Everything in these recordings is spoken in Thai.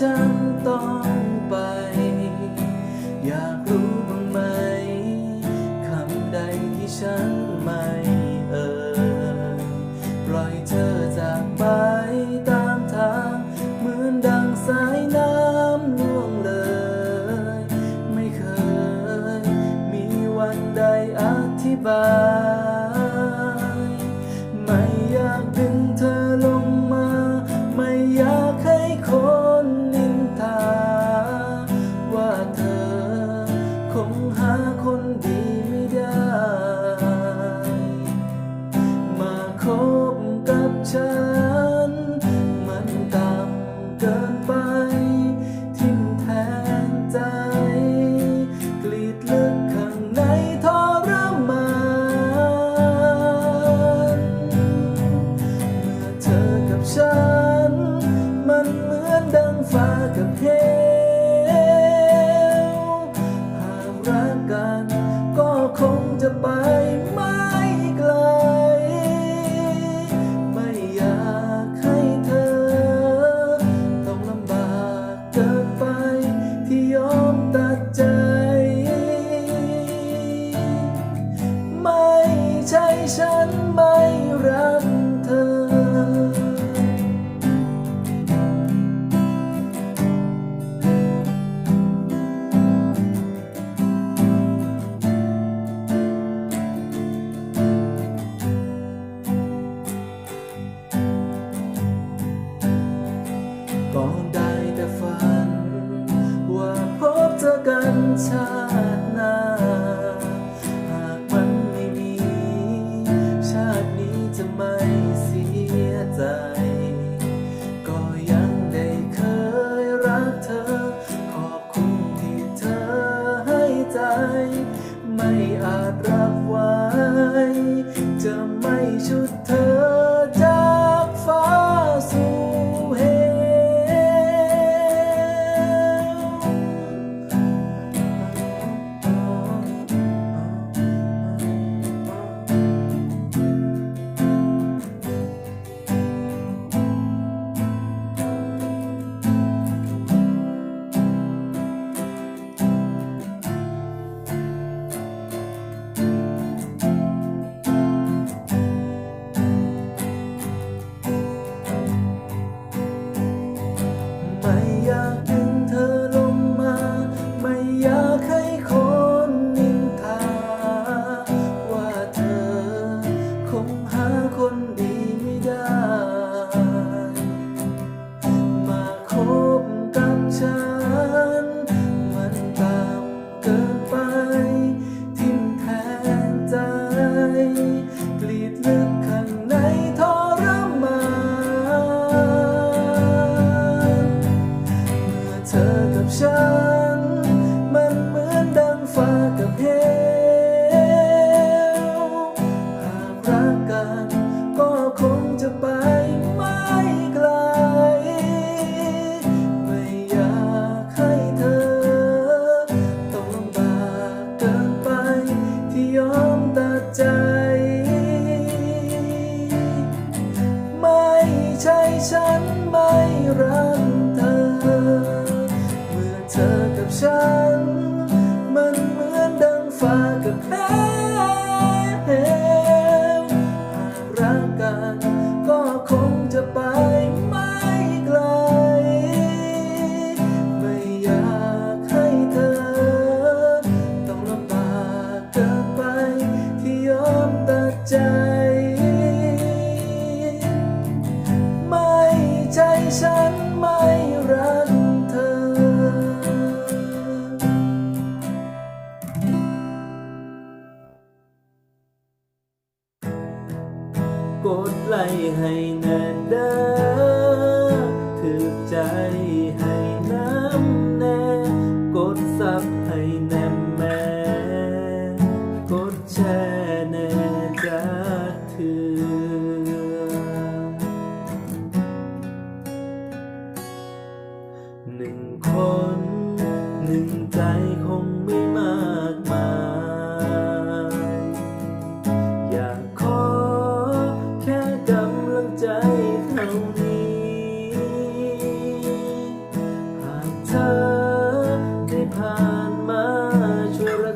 ฉันต้องไป อยากรู้บ้างไหม คำใดที่ฉันไม่เอ่ยปล่อยเธอจากไปตามทางเหมือนดังสายน้ำล่วงเลย ไม่เคย มีวันใดอธิบาย time. ไม่อาจ ไล่ให้แน่เด้อถือใจให้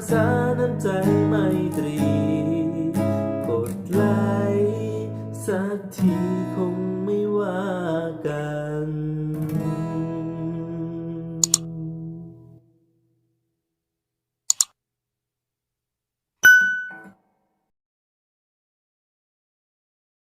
รักษาน้ำใจไมตรี